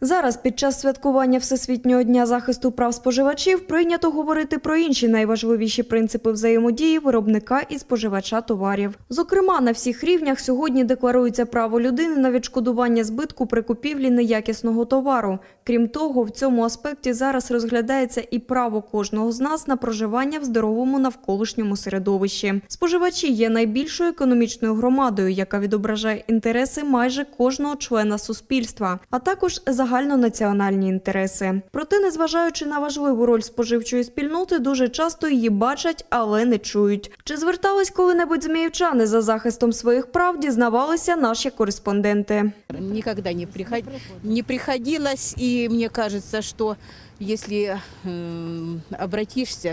Зараз під час святкування Всесвітнього дня захисту прав споживачів прийнято говорити про інші найважливіші принципи взаємодії виробника і споживача товарів. Зокрема, на всіх рівнях сьогодні декларується право людини на відшкодування збитку при купівлі неякісного товару. Крім того, в цьому аспекті зараз розглядається і право кожного з нас на проживання в здоровому навколишньому середовищі. Споживачі є найбільшою економічною громадою, яка відображає інтереси майже кожного члена суспільства, а також загальнонаціональні інтереси. Проте, незважаючи на важливу роль споживчої спільноти, дуже часто її бачать, але не чують. Чи звертались коли-небудь зміївчани за захистом своїх прав, дізнавалися наші кореспонденти. Никогда не, приход... не приходилось, и мне кажется, что если м,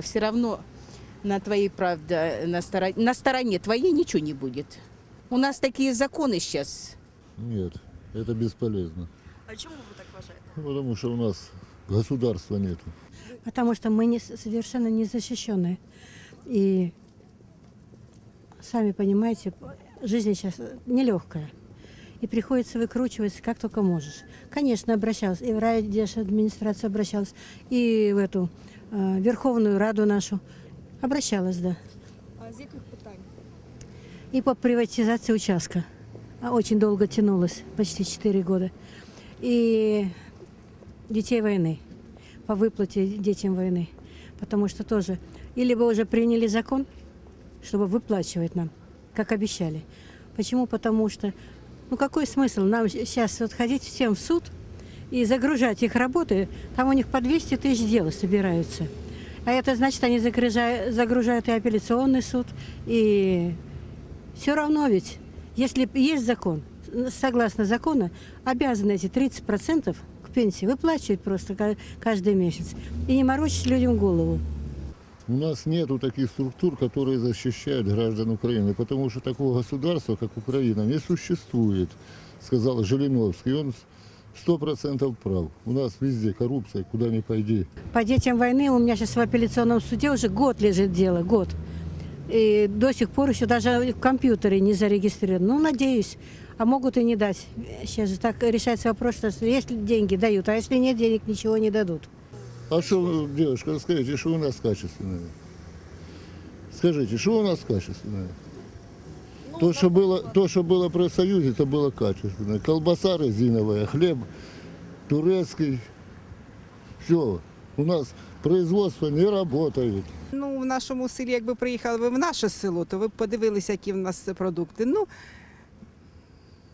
все равно на твоей правде, на, стороне, на стороне твоей ничего не будет. У нас такие законы сейчас. Нет, это бесполезно. А чому ви так вважаєте? Потому что у нас государства нету. Потому что мы не, совершенно не защищены. И сами понимаете, жизнь сейчас нелегкая. И приходится выкручиваться как только можешь. Конечно, обращалась. И в райдеш администрацию обращалась, и в эту э, Верховную Раду нашу. Обращалась, да. А з яких питань? И по приватизации участка. А Очень долго тянулось, почти 4 года. И детей войны, по выплате детям войны. Потому что тоже, или бы уже приняли закон, чтобы выплачивать нам, как обещали. Почему? Потому что, ну какой смысл нам сейчас вот ходить всем в суд и загружать их работы, там у них по 200 тысяч дел собираются. А это значит, они загружают, загружают и апелляционный суд, и все равно ведь, если есть закон, согласно закону, обязаны эти 30% к пенсии выплачивать просто ка- каждый месяц и не морочить людям голову. У нас нету таких структур, которые защищают граждан Украины, потому что такого государства, как Украина, не существует, сказал Жириновский. Он сто процентов прав. У нас везде коррупция, куда ни пойди. По детям войны у меня сейчас в апелляционном суде уже год лежит дело, год. И до сих пор еще даже в компьютере не зарегистрировано. Ну, надеюсь. А могут и не дать. Сейчас же так решается вопрос, что если деньги дают, а если нет денег, ничего не дадут. А что, девушка, скажите, что у нас качественное? Скажите, что у нас качественное? То, что было, то, что было при Союзе, это было качественное. Колбаса резиновая, хлеб турецкий. Все. У нас производство не работает. Ну, в нашому селі, якби приїхали ви в наше село, то ви б подивилися, які в нас продукти. Ну,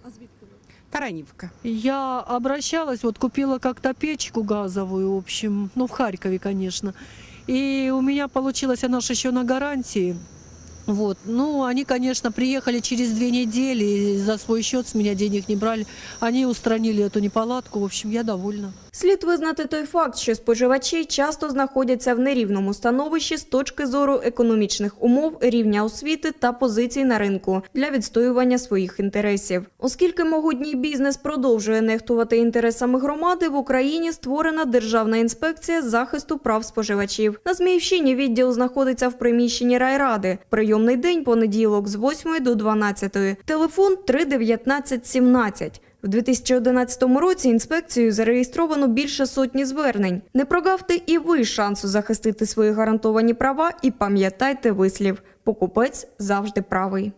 А звідки ви? Таранівка. Я обращалась, вот купила как-то печку газовую, в общем, ну в Харькове, конечно. И у меня получилось, она же еще на гарантии. Вот. Ну, они, конечно, приехали через две недели, и за свой счет с меня денег не брали. Они устранили эту неполадку, в общем, я довольна. Слід визнати той факт, що споживачі часто знаходяться в нерівному становищі з точки зору економічних умов, рівня освіти та позицій на ринку для відстоювання своїх інтересів. Оскільки могутній бізнес продовжує нехтувати інтересами громади, в Україні створена Державна інспекція захисту прав споживачів. На Зміївщині відділ знаходиться в приміщенні райради. Прийомний день понеділок з 8 до 12. Телефон 319 17. В 2011 році інспекцією зареєстровано більше сотні звернень. Не прогавте і ви шансу захистити свої гарантовані права і пам'ятайте вислів – покупець завжди правий.